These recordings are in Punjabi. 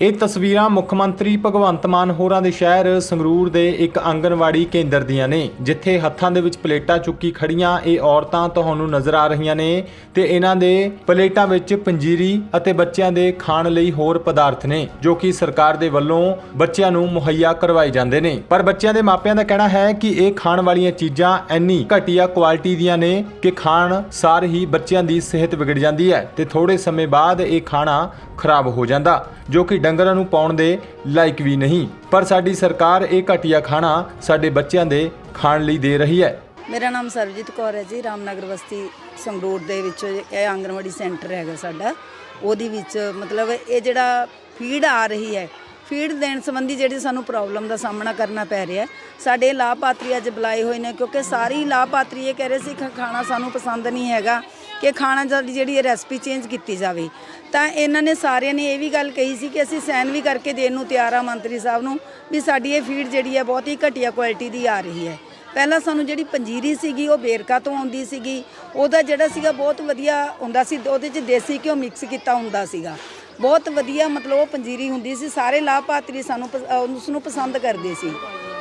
ਇਹ ਤਸਵੀਰਾਂ ਮੁੱਖ ਮੰਤਰੀ ਭਗਵੰਤ ਮਾਨ ਹੋਰਾਂ ਦੇ ਸ਼ਹਿਰ ਸੰਗਰੂਰ ਦੇ ਇੱਕ ਆਂਗਣਵਾੜੀ ਕੇਂਦਰ ਦੀਆਂ ਨੇ, ਜਿੱਥੇ ਹੱਥਾਂ ਦੇ ਵਿੱਚ ਪਲੇਟਾਂ ਚੁੱਕੀ ਖੜੀਆਂ ਇਹ ਔਰਤਾਂ ਤੁਹਾਨੂੰ ਨਜ਼ਰ ਆ ਰਹੀਆਂ ਨੇ ਤੇ ਇਹਨਾਂ ਦੇ ਪਲੇਟਾਂ ਵਿੱਚ ਪੰਜੀਰੀ ਅਤੇ ਬੱਚਿਆਂ ਦੇ ਖਾਣ ਲਈ ਹੋਰ ਪਦਾਰਥ ਨੇ, ਜੋ ਕਿ ਸਰਕਾਰ ਦੇ ਵੱਲੋਂ ਬੱਚਿਆਂ ਨੂੰ ਮੁਹੱਈਆ ਕਰਵਾਏ ਜਾਂਦੇ ਨੇ। ਪਰ ਬੱਚਿਆਂ ਦੇ ਮਾਪਿਆਂ ਦਾ ਕਹਿਣਾ ਹੈ ਕਿ ਇਹ ਖਾਣ ਵਾਲੀਆਂ ਚੀਜ਼ਾਂ ਇੰਨੀ ਘਟੀਆ ਕੁਆਲਿਟੀ ਦੀਆਂ ਨੇ ਕਿ ਖਾਣ ਸਾਰ ਹੀ ਬੱਚਿਆਂ ਦੀ ਸਿਹਤ ਵਿਗੜ ਜਾਂਦੀ ਹੈ ਤੇ ਥੋੜੇ ਸਮੇਂ ਬਾਅਦ ਇਹ ਖਾਣਾ ਖਰਾਬ ਹੋ ਜਾਂਦਾ, ਜੋ ਕਿ ਡੰਗਰਾਂ ਨੂੰ ਪਾਉਣ ਦੇ ਲਾਇਕ ਵੀ ਨਹੀਂ। ਪਰ ਸਾਡੀ ਸਰਕਾਰ ਇਹ ਘਟੀਆ ਖਾਣਾ ਸਾਡੇ ਬੱਚਿਆਂ ਦੇ ਖਾਣ ਲਈ ਦੇ ਰਹੀ ਹੈ। ਮੇਰਾ ਨਾਮ ਸਰਬਜੀਤ ਕੌਰ ਹੈ ਜੀ, ਰਾਮਨਗਰ ਬਸਤੀ ਸੰਗਰੂਰ ਦੇ ਵਿੱਚ ਇਹ ਆਂਗਣਵਾੜੀ ਸੈਂਟਰ ਹੈਗਾ ਸਾਡਾ। ਉਹਦੇ ਵਿੱਚ ਮਤਲਬ ਇਹ ਜਿਹੜਾ ਫੀਡ ਆ ਰਹੀ ਹੈ, ਫੀਡ ਦੇਣ ਸੰਬੰਧੀ ਜਿਹੜੀ ਸਾਨੂੰ ਪ੍ਰੋਬਲਮ ਦਾ ਸਾਹਮਣਾ ਕਰਨਾ ਪੈ ਰਿਹਾ ਸਾਡੇ ਲਾਭਪਾਤਰੀ ਅੱਜ ਬੁਲਾਏ ਹੋਏ ਨੇ, ਕਿਉਂਕਿ ਸਾਰੀ ਲਾਭਪਾਤਰੀ ਇਹ ਕਹਿ ਰਹੇ ਸੀ ਖਾਣਾ ਸਾਨੂੰ ਪਸੰਦ ਨਹੀਂ ਹੈਗਾ। ਕਿ ਖਾਣਾ ਸਾਡੀ ਜਿਹੜੀ ਰੈਸਪੀ ਚੇਂਜ ਕੀਤੀ ਜਾਵੇ। ਤਾਂ ਇਹਨਾਂ ਨੇ ਸਾਰਿਆਂ ਨੇ ਇਹ ਵੀ ਗੱਲ ਕਹੀ ਸੀ ਕਿ ਅਸੀਂ ਸਾਈਨ ਵੀ ਕਰਕੇ ਦੇਣ ਨੂੰ ਤਿਆਰ ਆ ਮੰਤਰੀ ਸਾਹਿਬ ਨੂੰ ਵੀ ਸਾਡੀ ਇਹ ਫੀਡ ਜਿਹੜੀ ਹੈ ਬਹੁਤ ਹੀ ਘਟੀਆ ਕੁਆਲਿਟੀ ਦੀ ਆ ਰਹੀ ਹੈ। ਪਹਿਲਾਂ ਸਾਨੂੰ ਜਿਹੜੀ ਪੰਜੀਰੀ ਸੀਗੀ, ਉਹ ਬੇਰਕਾ ਤੋਂ ਆਉਂਦੀ ਸੀਗੀ। ਉਹਦਾ ਜਿਹੜਾ ਸੀਗਾ ਬਹੁਤ ਵਧੀਆ ਹੁੰਦਾ ਸੀ, ਉਹਦੇ 'ਚ ਦੇਸੀ ਘਿਓ ਮਿਕਸ ਕੀਤਾ ਹੁੰਦਾ ਸੀਗਾ। ਬਹੁਤ ਵਧੀਆ ਮਤਲਬ ਉਹ ਪੰਜੀਰੀ ਹੁੰਦੀ ਸੀ, ਸਾਰੇ ਲਾਭਪਾਤਰੀ ਸਾਨੂੰ ਪਸ- ਅਹ ਉਸ ਨੂੰ ਪਸੰਦ ਕਰਦੇ ਸੀ।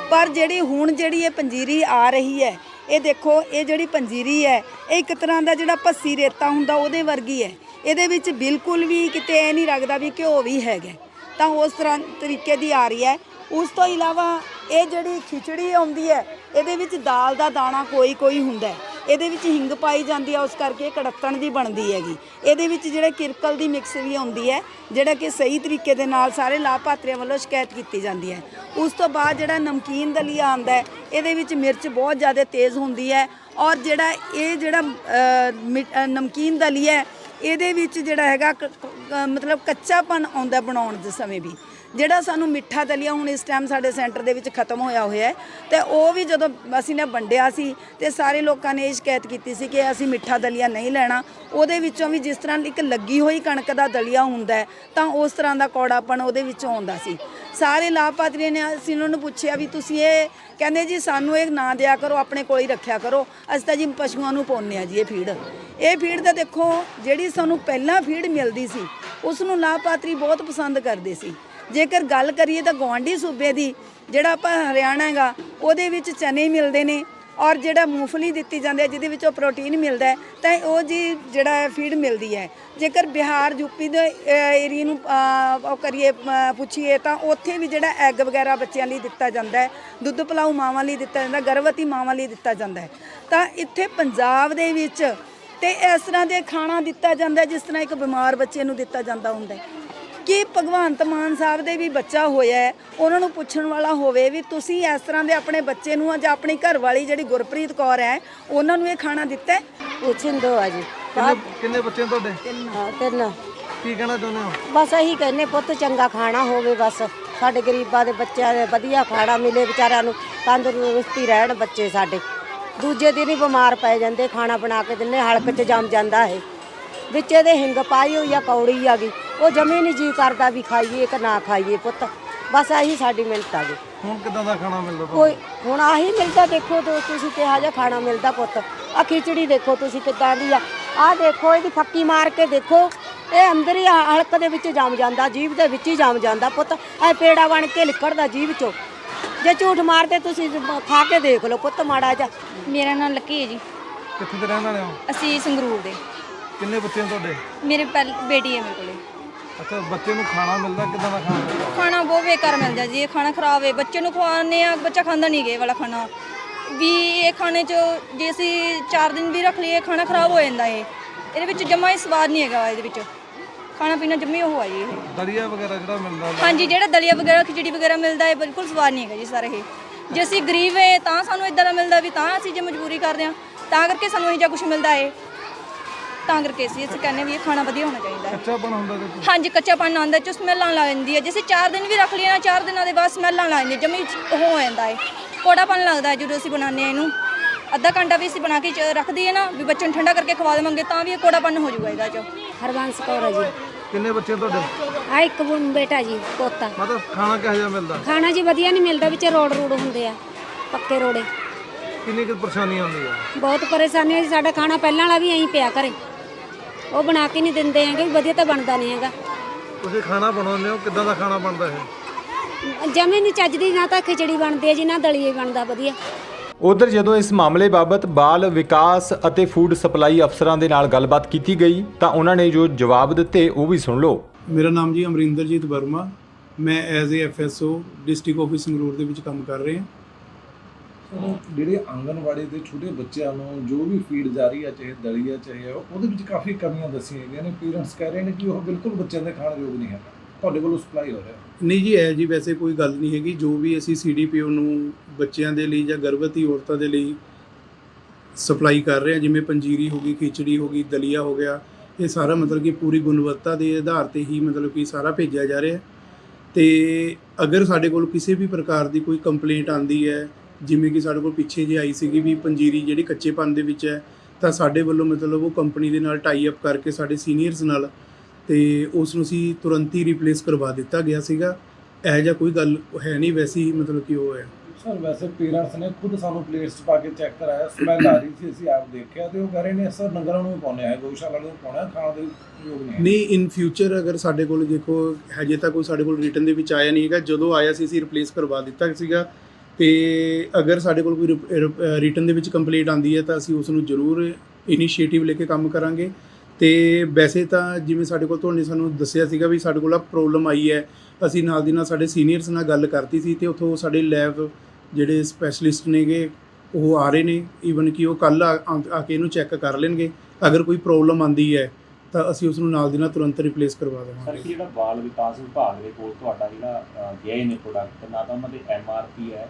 ਪਰ ਜਿਹੜੀ ਹੁਣ ਜਿਹੜੀ ਇਹ ਪੰਜੀਰੀ ਆ ਰਹੀ ਹੈ, ਇਹ ਦੇਖੋ, ਇਹ ਜਿਹੜੀ ਪੰਜੀਰੀ ਹੈ, ਇਹ ਇੱਕ ਤਰ੍ਹਾਂ ਦਾ ਜਿਹੜਾ ਭੱਸੀ ਰੇਤਾ ਹੁੰਦਾ ਉਹਦੇ ਵਰਗੀ ਹੈ। ਇਹਦੇ ਵਿੱਚ ਬਿਲਕੁਲ ਵੀ ਕਿਤੇ ਇਹ ਨਹੀਂ ਲੱਗਦਾ ਵੀ ਘਿਓ ਵੀ ਹੈਗਾ ਤਾਂ ਉਸ ਤਰ੍ਹਾਂ ਤਰੀਕੇ ਦੀ ਆ ਰਹੀ ਹੈ। ਉਸ ਤੋਂ ਇਲਾਵਾ ਇਹ ਜਿਹੜੀ ਖਿਚੜੀ ਆਉਂਦੀ ਹੈ, ਇਹਦੇ ਵਿੱਚ ਦਾਲ ਦਾ ਦਾਣਾ ਕੋਈ ਕੋਈ ਹੁੰਦਾ ਹੈ। ਇਹਦੇ ਵਿੱਚ ਹਿੰਗ ਪਾਈ ਜਾਂਦੀ ਹੈ ਉਸ ਕਰਕੇ ਇਹ ਕੜੱਤਣ ਦੀ ਬਣਦੀ ਹੈਗੀ। ਇਹਦੇ ਵਿੱਚ ਜਿਹੜੇ ਕਿਰਕਲ ਦੀ ਮਿਕਸ ਵੀ ਆਉਂਦੀ ਹੈ, ਜਿਹੜਾ ਕਿ ਸਹੀ ਤਰੀਕੇ ਦੇ ਨਾਲ ਸਾਰੇ ਲਾਭਪਾਤਰੀਆਂ ਵੱਲੋਂ ਸ਼ਿਕਾਇਤ ਕੀਤੀ ਜਾਂਦੀ ਹੈ। ਉਸ ਤੋਂ ਬਾਅਦ ਜਿਹੜਾ ਨਮਕੀਨ ਦਲੀਆ ਆਉਂਦਾ ਹੈ, ਇਹਦੇ ਵਿੱਚ ਮਿਰਚ ਬਹੁਤ ਜ਼ਿਆਦਾ ਤੇਜ਼ ਹੁੰਦੀ ਹੈ ਔਰ ਜਿਹੜਾ ਇਹ ਜਿਹੜਾ ਮਿ- ਨਮਕੀਨ ਦਲੀਆ ਹੈ, ਇਹਦੇ ਵਿੱਚ ਜਿਹੜਾ ਹੈਗਾ ਕ- ਕ- ਮਤਲਬ ਕੱਚਾਪਨ ਆਉਂਦਾ ਬਣਾਉਣ ਦੇ ਸਮੇਂ ਵੀ। ਜਿਹੜਾ ਸਾਨੂੰ ਮਿੱਠਾ ਦਲੀਆ ਹੁਣ ਇਸ ਟਾਈਮ ਸਾਡੇ ਸੈਂਟਰ ਦੇ ਵਿੱਚ ਖਤਮ ਹੋਇਆ ਹੋਇਆ ਹੈ, ਤੇ ਉਹ ਵੀ ਜਦੋਂ ਅਸੀਂ ਨੇ ਵੰਡਿਆ ਸੀ ਤੇ ਸਾਰੇ ਲੋਕਾਂ ਨੇ ਇਹ ਸ਼ਿਕਾਇਤ ਕੀਤੀ ਸੀ ਕਿ ਅਸੀਂ ਮਿੱਠਾ ਦਲੀਆ ਨਹੀਂ ਲੈਣਾ, ਉਹਦੇ ਵਿੱਚੋਂ ਵੀ ਜਿਸ ਤਰ੍ਹਾਂ ਇੱਕ ਲੱਗੀ ਹੋਈ ਕਣਕ ਦਾ ਦਲੀਆ ਹੁੰਦਾ ਹੈ, ਤਾਂ ਉਸ ਤਰ੍ਹਾਂ ਦਾ ਕੌੜਾਪਣ ਉਹਦੇ ਵਿੱਚੋਂ ਆਉਂਦਾ ਸੀ। ਸਾਰੇ ਲਾਭਪਾਤਰੀਆਂ ਨੇ ਅਸੀਂ ਉਹਨਾਂ ਨੂੰ ਪੁੱਛਿਆ ਵੀ ਤੁਸੀਂ ਇਹ ਕਹਿੰਦੇ ਜੀ ਸਾਨੂੰ ਇਹ ਨਾ ਦਿਆ ਕਰੋ, ਆਪਣੇ ਕੋਲ ਹੀ ਰੱਖਿਆ ਕਰੋ, ਅਸੀਂ ਤਾਂ ਜੀ ਪਸ਼ੂਆਂ ਨੂੰ ਪਾਉਂਦੇ ਆ ਜੀ ਇਹ ਫੀਡ। ਇਹ ਫੀਡ ਤਾਂ ਦੇਖੋ, ਜਿਹੜੀ ਸਾਨੂੰ ਪਹਿਲਾਂ ਫੀਡ ਮਿਲਦੀ ਸੀ ਉਸ ਨੂੰ ਲਾਭਪਾਤਰੀ ਬਹੁਤ ਪਸੰਦ ਕਰਦੇ ਸੀ। ਜੇਕਰ ਗੱਲ ਕਰੀਏ ਤਾਂ ਗਵਾਂਢੀ ਸੂਬੇ ਦੀ, ਜਿਹੜਾ ਆਪਾਂ ਹਰਿਆਣਾ ਹੈਗਾ, ਉਹਦੇ ਵਿੱਚ ਚਨੇ ਮਿਲਦੇ ਨੇ ਔਰ ਜਿਹੜਾ ਮੂੰਗਫਲੀ ਦਿੱਤੀ ਜਾਂਦੀ ਹੈ, ਜਿਹਦੇ ਵਿੱਚੋਂ ਪ੍ਰੋਟੀਨ ਮਿਲਦਾ ਹੈ, ਤਾਂ ਉਹ ਜੀ ਜਿਹੜਾ ਫੀਡ ਮਿਲਦੀ ਹੈ। ਜੇਕਰ ਬਿਹਾਰ ਯੂਪੀ ਦੇ ਏਰੀਆ ਨੂੰ ਉਹ ਕਰੀਏ ਪੁੱਛੀਏ ਤਾਂ ਉੱਥੇ ਵੀ ਜਿਹੜਾ ਐਗ ਵਗੈਰਾ ਬੱਚਿਆਂ ਲਈ ਦਿੱਤਾ ਜਾਂਦਾ ਹੈ, ਦੁੱਧ ਪਿਲਾਊ ਮਾਵਾਂ ਲਈ ਦਿੱਤਾ ਜਾਂਦਾ, ਗਰਭਵਤੀ ਮਾਵਾਂ ਲਈ ਦਿੱਤਾ ਜਾਂਦਾ ਹੈ। ਤਾਂ ਇੱਥੇ ਪੰਜਾਬ ਦੇ ਵਿੱਚ ਤੇ ਇਸ ਤਰ੍ਹਾਂ ਦੇ ਖਾਣਾ ਦਿੱਤਾ ਜਾਂਦਾ ਜਿਸ ਤਰ੍ਹਾਂ ਇੱਕ ਬਿਮਾਰ ਬੱਚੇ ਨੂੰ ਦਿੱਤਾ ਜਾਂਦਾ ਹੁੰਦਾ ਹੈ। ਕਿ ਭਗਵੰਤ ਮਾਨ ਸਾਹਿਬ ਦੇ ਵੀ ਬੱਚਾ ਹੋਇਆ ਹੈ ਉਹਨਾਂ ਨੂੰ ਪੁੱਛਣ ਵਾਲਾ ਹੋਵੇ ਵੀ ਤੁਸੀਂ ਇਸ ਤਰ੍ਹਾਂ ਦੇ ਆਪਣੇ ਬੱਚੇ ਨੂੰ ਜਾਂ ਆਪਣੀ ਘਰ ਵਾਲੀ ਜਿਹੜੀ ਗੁਰਪ੍ਰੀਤ ਕੌਰ ਹੈ ਉਹਨਾਂ ਨੂੰ ਇਹ ਖਾਣਾ ਦਿੱਤਾ ਹੈ? ਪੁੱਛਿੰਦੋ ਆ ਜੀ। ਕਿੰਨੇ ਕਿੰਨੇ ਬੱਚੇ ਨੇ ਤੁਹਾਡੇ? ਹਾਂ ਤਿੰਨ। ਕੀ ਕਹਿਣਾ ਚਾਹੁੰਦੇ ਹੋ? ਬਸ ਇਹੀ ਕਹਿੰਨੇ ਪੁੱਤ ਚੰਗਾ ਖਾਣਾ ਹੋਵੇ ਬਸ। ਸਾਡੇ ਗਰੀਬਾਂ ਦੇ ਬੱਚਿਆਂ ਦੇ ਵਧੀਆ ਖਾਣਾ ਮਿਲੇ ਵਿਚਾਰਿਆਂ ਨੂੰ ਤੰਦਰੁਸਤੀ ਰਹਿਣ ਬੱਚੇ ਸਾਡੇ। ਦੂਜੇ ਦਿਨ ਹੀ ਬਿਮਾਰ ਪੈ ਜਾਂਦੇ ਖਾਣਾ ਬਣਾ ਕੇ ਦਿੰਨੇ ਹਲਕ 'ਚ ਜੰਮ ਜਾਂਦਾ ਇਹ। ਵਿੱਚ ਇਹਦੇ ਹਿੰਗ ਪਾਈ ਹੋਈ ਆ ਕੌੜੀ ਆ ਗਈ। ਉਹ ਜਮੇ ਨਹੀਂ ਜੀ ਕਰਦਾ ਵੀ ਖਾਈਏ ਕਿ ਨਾ ਖਾਈਏ ਪੁੱਤ। ਬਸ ਆਹੀ ਸਾਡੀ ਮਿਹਨਤ ਆ ਜੀ। ਹੁਣ ਕਿਦਾਂ ਦਾ ਖਾਣਾ ਮਿਲਦਾ ਤੁਹਾਨੂੰ? ਕੋਈ ਹੁਣ ਆਹੀ ਮਿਲਦਾ ਦੇਖੋ ਤੇ ਤੁਸੀਂ ਕਿਹਾ ਜਿਹਾ ਖਾਣਾ ਮਿਲਦਾ ਪੁੱਤ। ਆ ਖਿਚੜੀ ਦੇਖੋ ਤੁਸੀਂ ਕਿੱਦਾਂ ਦੀ ਆ। ਆ ਦੇਖੋ ਇਹਦੀ ਫੱਕੀ ਮਾਰ ਕੇ ਦੇਖੋ। ਇਹ ਅੰਦਰ ਹੀ ਹਲਕ ਦੇ ਵਿੱਚ ਜੰਮ ਜਾਂਦਾ ਜੀਭ ਦੇ ਵਿੱਚ ਹੀ ਜੰਮ ਜਾਂਦਾ ਪੁੱਤ। ਐ ਪੇੜਾ ਬਣ ਕੇ ਲਿਕੜਦਾ ਜੀਭ ਚੋਂ। ਜੇ ਝੂਠ ਮਾਰਦੇ ਤੁਸੀਂ ਖਾ ਕੇ ਦੇਖ ਲਓ ਪੁੱਤ ਮਾੜਾ ਜਿਹਾ। ਮੇਰਾ ਨਾਮ ਲੱਕੀ ਹੈ ਜੀ। ਕਿੱਥੇ ਦੇ ਰਹਿਣ ਵਾਲੇ ਹੋ? ਅਸੀਂ ਸੰਗਰੂਰ ਦੇ। ਕਿੰਨੇ ਬੱਚੇ ਨੇ ਤੁਹਾਡੇ? ਮੇਰੇ ਪਹਿਲ ਬੇਟੀ ਹੈ ਮੇਰੇ ਕੋਲੇ। ਅੱਛਾ ਬੱਚੇ ਨੂੰ ਖਾਣਾ ਮਿਲਦਾ ਕਿਦਾਂ ਦਾ ਖਾਣਾ? ਮਿਲਦਾ ਖਾਣਾ ਬਹੁਤ ਬੇਕਾਰ ਮਿਲਦਾ ਜੀ ਇਹ ਖਾਣਾ ਖਰਾਬ ਹੈ। ਬੱਚੇ ਨੂੰ ਖਵਾਉਂਦੇ ਆ ਬੱਚਾ ਖਾਂਦਾ ਨਹੀਂ ਗੇ ਇਹ ਵਾਲਾ ਖਾਣਾ। ਵੀ ਇਹ ਖਾਣੇ 'ਚ ਜੇ ਅਸੀਂ 4 ਦਿਨ ਵੀ ਰੱਖ ਲਈਏ ਖਾਣਾ ਖਰਾਬ ਹੋ ਜਾਂਦਾ ਇਹ। ਇਹਦੇ ਵਿੱਚ ਜਮਾ ਹੀ ਸਵਾਦ ਨਹੀਂ ਹੈਗਾ ਇਹਦੇ ਵਿੱਚ। ਖਾਣਾ ਪੀਣਾ ਜੰਮੀ ਉਹ ਆ ਜੀ ਇਹ। ਦਲੀਆ ਵਗੈਰਾ ਜਿਹੜਾ ਮਿਲਦਾ ਹਾਂਜੀ ਜਿਹੜਾ ਦਲੀਆ ਵਗੈਰਾ ਖਿਚੜੀ ਵਗੈਰਾ ਮਿਲਦਾ ਹੈ ਬਿਲਕੁਲ ਸਵਾਦ ਨਹੀਂ ਹੈਗਾ ਜੀ ਸਾਰਾ ਇਹ। ਜੇ ਅਸੀਂ ਗਰੀਬ ਹੈ ਤਾਂ ਸਾਨੂੰ ਇਦਾਂ ਦਾ ਮਿਲਦਾ ਵੀ ਤਾਂ ਅਸੀਂ ਜੇ ਮਜਬੂਰੀ ਕਰਦੇ ਹਾਂ ਤਾਂ ਕਰਕੇ ਸਾਨੂੰ ਇਹ ਜਿਹਾ ਕੁਝ ਮਿਲਦਾ ਹੈ ਤਾਂ ਕਰਕੇ ਅਸੀਂ ਅਸੀਂ ਕਹਿੰਦੇ ਵੀ ਇਹ ਖਾਣਾ ਵਧੀਆ ਹੋਣਾ ਚਾਹੀਦਾ ਹੈ। ਕੱਚਾ ਬਣ ਹੁੰਦਾ ਤੇ ਹਾਂਜੀ ਕੱਚਾ ਪਾਣੀ ਆਉਂਦਾ ਚ ਸਮੈਲ ਆਉਣ ਲੱਗ ਜਾਂਦੀ ਹੈ। ਜੇ ਅਸੀਂ 4 ਦਿਨ ਵੀ ਰੱਖ ਲਈਏ ਨਾ 4 ਦਿਨਾਂ ਦੇ ਬਾਅਦ ਸਮੈਲ ਆਉਣ ਲੱਗ ਜਾਂਦੀ ਹੈ ਜਮੀ ਉਹ ਹੋ ਜਾਂਦਾ ਹੈ। ਕੋੜਾ ਪਾਣੀ ਲੱਗਦਾ ਹੈ ਜਦੋਂ ਅਸੀਂ ਬਣਾਉਂਦੇ ਹਾਂ ਇਹਨੂੰ। ਅੱਧਾ ਘੰਟਾ ਵੀ ਅਸੀਂ ਬਣਾ ਕੇ ਚ- ਰੱਖ ਦਈਏ ਨਾ ਵੀ ਬੱਚੇ ਨੂੰ ਠੰਡਾ ਕਰਕੇ ਖਵਾ ਦੇਵਾਂਗੇ ਤਾਂ ਵੀ ਇਹ ਕੋੜਾ ਪਾਣੀ ਹੋ ਜਾਊਗਾ ਇਹਦਾ ਚ। ਹਰਬੰਸ ਕੌਰ ਜੀ। ਕਿੰਨੇ ਬੱਚੇ ਤੁਹਾਡੇ? ਆ ਇੱਕ ਬੁ- ਬੇਟਾ ਜੀ ਪੋਤਾ। ਮਤਲਬ ਖਾਣਾ ਕਿਹੋ ਜਿਹਾ ਮਿਲਦਾ? ਖਾਣਾ ਜੀ ਵਧੀਆ ਨਹੀਂ ਮਿਲਦਾ ਵਿੱਚ ਰੋਡ ਰੂਡ ਹੁੰਦੇ ਆ ਪੱਕੇ ਰੋੜੇ। ਕਿੰਨੀ ਕੁ ਪਰੇਸ਼ਾਨੀ ਆਉਂਦੀ ਹੈ ਬਹੁਤ ਪਰੇਸ਼ਾਨੀ ਹੈ ਜੀ ਸਾਡਾ ਖਾਣਾ ਪਹਿਲਾਂ ਵਾਲਾ ਵੀ ਐਂ ਪਿਆ ਘਰੇ। ਉਹ ਬਣਾ ਕੇ ਨਹੀਂ ਦਿੰਦੇ ਹੈਗੇ ਵਧੀਆ ਤਾਂ ਬਣਦਾ ਨਹੀਂ ਹੈਗਾ। ਤੁਸੀਂ ਖਾਣਾ ਬਣਾਉਂਦੇ ਹੋ ਕਿੱਦਾਂ ਦਾ ਖਾਣਾ ਬਣਦਾ ਇਹ? ਜਮੇ ਨਹੀਂ ਚੱਜਦੀ ਨਾ ਤਾਂ ਖਿਚੜੀ ਬਣਦੀ ਹੈ ਜੀ ਨਾ ਦਲੀਏ ਬਣਦਾ ਵਧੀਆ। ਉਧਰ ਜਦੋਂ ਇਸ ਮਾਮਲੇ ਬਾਬਤ ਬਾਲ ਵਿਕਾਸ ਅਤੇ ਫੂਡ ਸਪਲਾਈ ਅਫਸਰਾਂ ਦੇ ਨਾਲ ਗੱਲਬਾਤ ਕੀਤੀ ਗਈ ਤਾਂ ਉਹਨਾਂ ਨੇ ਜੋ ਜਵਾਬ ਦਿੱਤੇ ਉਹ ਵੀ ਸੁਣ ਲਓ। ਮੇਰਾ ਨਾਮ ਜੀ ਅਮਰਿੰਦਰਜੀਤ ਵਰਮਾ। ਮੈਂ as a FSO district office Sangrur ਦੇ ਵਿੱਚ ਕੰਮ ਕਰ ਰਿਹਾ। ਜਿਹੜੇ ਆਂਗਨਵਾੜੀ ਦੇ ਛੋਟੇ ਬੱਚਿਆਂ ਨੂੰ ਜੋ ਵੀ ਫੀਡ ਜਾ ਰਹੀ ਹੈ ਚਾਹੇ ਦਲੀਆ, ਚਾਹੇ ਉਹਦੇ ਵਿੱਚ ਕਾਫੀ ਕਮੀਆਂ ਦੱਸੀਆਂ ਗਈਆਂ ਨੇ। ਪੇਰੈਂਟਸ ਕਹਿ ਰਹੇ ਨੇ ਕਿ ਉਹ ਬਿਲਕੁਲ ਬੱਚਿਆਂ ਦੇ ਖਾਣ ਯੋਗ ਨਹੀਂ ਹੈ ਤੁਹਾਡੇ ਕੋਲੋਂ ਸਪਲਾਈ ਹੋ ਰਿਹਾ। ਨਹੀਂ ਜੀ ਐ ਜੀ ਵੈਸੇ ਕੋਈ ਗੱਲ ਨਹੀਂ ਹੈਗੀ। ਜੋ ਵੀ ਅਸੀਂ ਸੀਡੀਪੀਓ ਨੂੰ ਬੱਚਿਆਂ ਦੇ ਲਈ ਜਾਂ ਗਰਭਵਤੀ ਔਰਤਾਂ ਦੇ ਲਈ ਸਪਲਾਈ ਕਰ ਰਹੇ ਹਾਂ ਜਿਵੇਂ ਪੰਜੀਰੀ ਹੋ ਗਈ, ਖਿਚੜੀ ਹੋ ਗਈ, ਦਲੀਆ ਹੋ ਗਿਆ, ਇਹ ਸਾਰਾ ਮਤਲਬ ਕਿ ਪੂਰੀ ਗੁਣਵੱਤਾ ਦੇ ਆਧਾਰ ਤੇ ਹੀ ਮਤਲਬ ਕਿ ਸਾਰਾ ਭੇਜਿਆ ਜਾ ਰਿਹਾ। ਹੈ ਤੇ ਅਗਰ ਸਾਡੇ ਕੋਲ ਕਿਸੇ ਵੀ ਪ੍ਰਕਾਰ ਦੀ ਕੋਈ ਕੰਪਲੇਂਟ ਆਂਦੀ ਹੈ ਜਿਵੇਂ ਕਿ ਸਾਡੇ ਕੋਲ ਪਿੱਛੇ ਜੇ ਆਈ ਸੀਗੀ ਵੀ ਪੰਜੀਰੀ ਜਿਹੜੀ ਕੱਚੇਪਨ ਦੇ ਵਿੱਚ ਹੈ ਤਾਂ ਸਾਡੇ ਵੱਲੋਂ ਮਤਲਬ ਉਹ ਕੰਪਨੀ ਦੇ ਨਾਲ ਟਾਈ ਅਪ ਕਰਕੇ ਸਾਡੇ ਸੀਨੀਅਰਸ ਨਾਲ ਤੇ ਉਸ ਨੂੰ ਅਸੀਂ ਤੁਰੰਤ ਹੀ ਰਿਪਲੇਸ ਕਰਵਾ ਦਿੱਤਾ ਗਿਆ ਸੀਗਾ। ਇਹੋ ਜਿਹਾ ਕੋਈ ਗੱਲ ਹੈ ਨਹੀਂ ਵੈਸੀ ਮਤਲਬ ਕਿ ਉਹ ਹੈ। ਸਰ ਵੈਸੇ ਪੇਰੈਂਟਸ ਨੇ ਖੁਦ ਸਾਨੂੰ ਪਲੇਟਸ 'ਚ ਪਾ ਕੇ ਚੈੱਕ ਕਰਾਇਆ ਸਮੈਲ ਆ ਰਹੀ ਸੀ ਅਸੀਂ ਆਪ ਦੇਖਿਆ ਤੇ ਉਹ ਕਹਿ ਰਹੇ ਨੇ ਸਰ ਨੰਗਰਾਂ ਨੂੰ ਵੀ ਪਾਉਂਦੇ ਆ ਗਊਸ਼ਾਲਾ ਨੂੰ ਆ ਖਾਣ ਦੇ ਯੋਗ ਨਹੀਂ ਨਹੀਂ ਇਨ ਫਿਊਚਰ ਅਗਰ ਸਾਡੇ ਕੋਲ ਦੇਖੋ ਹਜੇ ਤੱਕ ਕੋਈ ਸਾਡੇ ਕੋਲ ਰਿਟਰਨ ਦੇ ਵਿੱਚ ਆਇਆ ਨਹੀਂ ਹੈਗਾ। ਜਦੋਂ ਆਇਆ ਸੀ ਅਸੀਂ ਰਿਪਲੇਸ ਕਰਵਾ ਦਿੱਤਾ ਸੀਗਾ। ਤੇ ਅਗਰ ਸਾਡੇ ਕੋਲ ਕੋਈ ਰਿਟਰਨ ਦੇ ਵਿੱਚ ਕੰਪਲੀਟ ਆਂਦੀ ਹੈ ਤਾਂ ਅਸੀਂ ਉਸ ਨੂੰ ਜ਼ਰੂਰ ਇਨੀਸ਼ੀਏਟਿਵ ਲੈ ਕੇ ਕੰਮ ਕਰਾਂਗੇ। ਤੇ ਵੈਸੇ ਤਾਂ ਜਿਵੇਂ ਸਾਡੇ ਕੋਲ ਤੁਹਾਨੂੰ ਸਾਨੂੰ ਦੱਸਿਆ ਸੀਗਾ ਵੀ ਸਾਡੇ ਕੋਲ ਆ ਪ੍ਰੋਬਲਮ ਆਈ ਹੈ, ਅਸੀਂ ਨਾਲ ਦੀ ਨਾਲ ਸਾਡੇ ਸੀਨੀਅਰਸ ਨਾਲ ਗੱਲ ਕਰਤੀ ਸੀ ਤੇ ਉੱਥੋਂ ਸਾਡੇ ਲੈਬ ਜਿਹੜੇ ਸਪੈਸ਼ਲਿਸਟ ਨੇਗੇ, ਉਹ ਆ ਰਹੇ ਨੇ ਈਵਨ ਕਿ ਉਹ ਕੱਲ ਆ ਆ ਕੇ ਇਹਨੂੰ ਚੈੱਕ ਕਰ ਲੈਣਗੇ। ਅਗਰ ਕੋਈ ਪ੍ਰੋਬਲਮ ਆਂਦੀ ਹੈ, ਤਾਂ ਅਸੀਂ ਉਸ ਨੂੰ ਨਾਲ ਦੀ ਨਾਲ ਤੁਰੰਤ ਰਿਪਲੇਸ ਕਰਵਾ ਦੇਵਾਂਗੇ। ਕਿ ਜਿਹੜਾ ਬਾਲ ਵਿਕਾਸ ਵਿਭਾਗ ਦੇ ਕੋਲ ਤੁਹਾਡਾ ਜਿਹੜਾ ਗਏ ਨੇ ਪ੍ਰੋਡਕਟ ਨਾ ਤਾਂ ਉਹਨਾਂ ਦੇ ਐਮ ਆਰ ਪੀ ਹੈ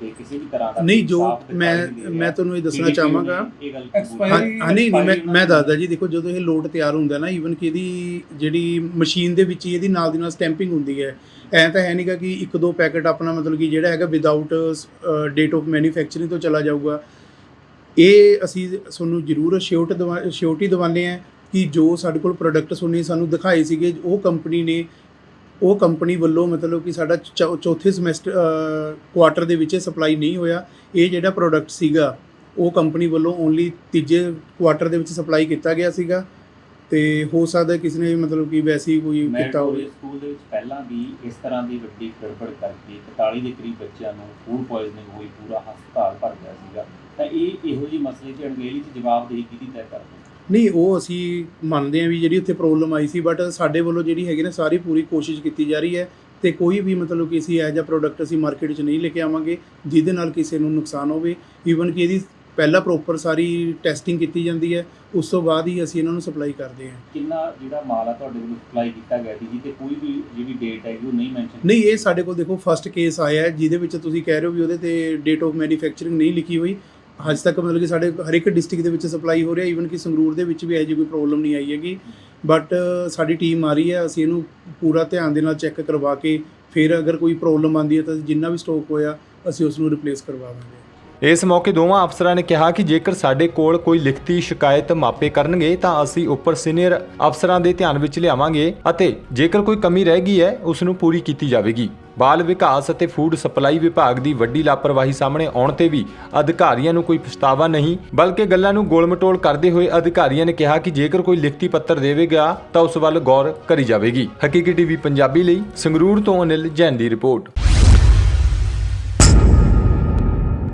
ਤੇ ਕਿਸੇ ਵੀ ਤਰ੍ਹਾਂ ਦਾ ਨਹੀਂ ਜੋ ਮੈਂ। ਮੈਂ ਤੁਹਾਨੂੰ ਇਹ ਦੱਸਣਾ ਚਾਹਾਂਗਾ। ਹਾਂ। ਨਹੀਂ ਨਹੀਂ ਮੈਂ ਮੈਂ ਦੱਸਦਾ ਜੀ ਦੇਖੋ ਜਦੋਂ ਇਹ ਲੋਡ ਤਿਆਰ ਹੁੰਦਾ ਨਾ ਈਵਨ ਕਿ ਇਹਦੀ ਜਿਹੜੀ ਮਸ਼ੀਨ ਦੇ ਵਿੱਚ ਹੀ ਇਹਦੀ ਨਾਲ ਦੀ ਨਾਲ ਸਟੈਂਪਿੰਗ ਹੁੰਦੀ ਹੈ ਐਂ ਤਾਂ ਹੈ ਨਹੀਂਗਾ ਕਿ ਇੱਕ ਦੋ ਪੈਕੇਟ ਆਪਣਾ ਮਤਲਬ ਕਿ ਜਿਹੜਾ ਹੈਗਾ ਵਿਦਆਊਟ ਡੇਟ ਆਫ ਮੈਨੂਫੈਕਚਰਿੰਗ ਤੋਂ ਚਲਾ ਜਾਊਗਾ। ਇਹ ਅਸੀਂ ਤੁਹਾਨੂੰ ਜ਼ਰੂਰ ਸ਼ਿਓਰਟ ਦਵਾ ਸ਼ਿਓਰਟੀ ਦਿਵਾਉਂਦੇ ਆ ਕਿ ਜੋ ਸਾਡੇ ਕੋਲ ਪ੍ਰੋਡਕਟ ਸੁਣੇ ਸਾਨੂੰ ਦਿਖਾਏ ਸੀਗੇ ਉਹ ਕੰਪਨੀ ਨੇ ਉਹ ਕੰਪਨੀ ਵੱਲੋਂ ਮਤਲਬ ਕਿ ਸਾਡਾ ਚੌ- ਚੌਥੇ ਸਮੈਸਟਰ ਕੁਆਟਰ ਦੇ ਵਿੱਚ ਸਪਲਾਈ ਨਹੀਂ ਹੋਇਆ। ਇਹ ਜਿਹੜਾ ਪ੍ਰੋਡਕਟ ਸੀਗਾ ਉਹ ਕੰਪਨੀ ਵੱਲੋਂ ਓਨਲੀ ਤੀਜੇ ਕੁਆਟਰ ਦੇ ਵਿੱਚ ਸਪਲਾਈ ਕੀਤਾ ਗਿਆ ਸੀਗਾ। ਤੇ ਹੋ ਸਕਦਾ ਕਿਸੇ ਨੇ ਮਤਲਬ ਕਿ ਵੈਸੀ ਕੋਈ ਕੀਤਾ ਹੋਵੇ। ਸਕੂਲ ਦੇ ਵਿੱਚ ਪਹਿਲਾਂ ਵੀ ਇਸ ਤਰ੍ਹਾਂ ਦੀ ਵੱਡੀ ਗੜਬੜ ਕਰਕੇ 41 ਦੇ ਕਰੀਬ ਬੱਚਿਆਂ ਨੂੰ ਫੂਡ ਪੋਇਜ਼ਨਿੰਗ ਹੋਈ ਪੂਰਾ ਹਸਪਤਾਲ ਭਰ ਗਿਆ ਸੀਗਾ। ਤਾਂ ਇਹ ਇਹੋ ਜਿਹੀ ਮਸਲੇ 'ਚ ਅਣਗਹਿਲੀ 'ਚ ਜਵਾਬਦੇਹੀ ਕਿਹਦੀ ਤੈਅ ਕਰਦੇ ਨਹੀਂ ਉਹ ਅਸੀਂ ਮੰਨਦੇ ਹਾਂ ਵੀ ਜਿਹੜੀ ਉੱਥੇ ਪ੍ਰੋਬਲਮ ਆਈ ਸੀ ਬਟ ਸਾਡੇ ਵੱਲੋਂ ਜਿਹੜੀ ਹੈਗੀ ਨਾ ਸਾਰੀ ਪੂਰੀ ਕੋਸ਼ਿਸ਼ ਕੀਤੀ ਜਾ ਰਹੀ ਹੈ ਤੇ ਕੋਈ ਵੀ ਮਤਲਬ ਕਿ ਅਸੀਂ ਇਹੋ ਜਿਹਾ ਪ੍ਰੋਡਕਟ ਅਸੀਂ ਮਾਰਕੀਟ 'ਚ ਨਹੀਂ ਲੈ ਕੇ ਆਵਾਂਗੇ ਜਿਹਦੇ ਨਾਲ ਕਿਸੇ ਨੂੰ ਨੁਕਸਾਨ ਹੋਵੇ। ਈਵਨ ਕਿ ਇਹਦੀ ਪਹਿਲਾਂ ਪ੍ਰੋਪਰ ਸਾਰੀ ਟੈਸਟਿੰਗ ਕੀਤੀ ਜਾਂਦੀ ਹੈ ਉਸ ਤੋਂ ਬਾਅਦ ਹੀ ਅਸੀਂ ਇਹਨਾਂ ਨੂੰ ਸਪਲਾਈ ਕਰਦੇ ਹਾਂ। ਕਿੰਨਾ ਜਿਹੜਾ ਮਾਲ ਆ ਤੁਹਾਡੇ ਵੱਲੋਂ ਸਪਲਾਈ ਕੀਤਾ ਗਿਆ ਸੀ ਜਿਹਦੇ ਕੋਈ ਵੀ ਜਿਹੜੀ ਡੇਟ ਹੈ ਉਹ ਨਹੀਂ ਮੈਂਸ਼ਨ ਨਹੀਂ ਇਹ ਸਾਡੇ ਕੋਲ ਦੇਖੋ ਫਸਟ ਕੇਸ ਆਇਆ ਹੈ ਜਿਹਦੇ ਵਿੱਚ ਤੁਸੀਂ ਕਹਿ ਰਹੇ ਹੋ ਵੀ ਉਹਦੇ ਤੇ ਡੇਟ ਆਫ ਮੈਨੂਫੈਕਚਰਿੰਗ ਨਹੀਂ ਲਿਖੀ ਹੋਈ। ਅੱਜ ਤੱਕ ਮਤਲਬ ਕਿ ਸਾਡੇ ਹਰ ਇੱਕ ਡਿਸਟ੍ਰਿਕਟ ਦੇ ਵਿੱਚ ਸਪਲਾਈ ਹੋ ਰਿਹਾ ਈਵਨ ਕਿ ਸੰਗਰੂਰ ਦੇ ਵਿੱਚ ਵੀ ਇਹੋ ਜਿਹੀ ਕੋਈ ਪ੍ਰੋਬਲਮ ਨਹੀਂ ਆਈ ਹੈਗੀ। ਬਟ ਸਾਡੀ ਟੀਮ ਆ ਰਹੀ ਹੈ, ਅਸੀਂ ਇਹਨੂੰ ਪੂਰਾ ਧਿਆਨ ਦੇ ਨਾਲ ਚੈੱਕ ਕਰਵਾ ਕੇ ਫਿਰ ਅਗਰ ਕੋਈ ਪ੍ਰੋਬਲਮ ਆਂਦੀ ਹੈ ਤਾਂ ਜਿੰਨਾ ਵੀ ਸਟਾਕ ਹੋਇਆ, ਅਸੀਂ ਉਸ ਨੂੰ ਰਿਪਲੇਸ ਕਰਵਾਵਾਂਗੇ ਇਸ ਮੌਕੇ ਦੋਵਾਂ ਅਫਸਰਾਂ ਨੇ ਕਿਹਾ ਕਿ ਜੇਕਰ ਸਾਡੇ ਕੋਲ ਕੋਈ ਲਿਖਤੀ ਸ਼ਿਕਾਇਤ ਮਾਪੇ ਕਰਨਗੇ, ਤਾਂ ਅਸੀਂ ਉੱਪਰ ਸੀਨੀਅਰ ਅਫਸਰਾਂ ਦੇ ਧਿਆਨ ਵਿੱਚ ਲਿਆਵਾਂਗੇ ਅਤੇ ਜੇਕਰ ਕੋਈ ਕਮੀ ਰਹਿ ਗਈ ਹੈ ਉਸ ਨੂੰ ਪੂਰੀ ਕੀਤੀ ਜਾਵੇਗੀ। ਬਾਲ ਵਿਕਾਸ ਅਤੇ ਫੂਡ ਸਪਲਾਈ ਵਿਭਾਗ ਦੀ ਵੱਡੀ ਲਾਪਰਵਾਹੀ ਸਾਹਮਣੇ ਆਉਣ ਤੇ ਵੀ ਅਧਿਕਾਰੀਆਂ ਨੂੰ ਕੋਈ ਪਛਤਾਵਾ ਨਹੀਂ, ਬਲਕਿ ਗੱਲਾਂ ਨੂੰ ਗੋਲਮਟੋਲ ਕਰਦੇ ਹੋਏ ਅਧਿਕਾਰੀਆਂ ਨੇ ਕਿਹਾ ਕਿ ਜੇਕਰ ਕੋਈ ਲਿਖਤੀ ਪੱਤਰ ਦੇਵੇਗਾ, ਤਾਂ ਉਸ ਵੱਲ ਗੌਰ ਕਰੀ ਜਾਵੇਗੀ। ਹਕੀਕੀ ਟੀਵੀ ਪੰਜਾਬੀ ਲਈ ਸੰਗਰੂਰ ਤੋਂ ਅਨਿਲ ਜੈਨ ਦੀ ਰਿਪੋਰਟ।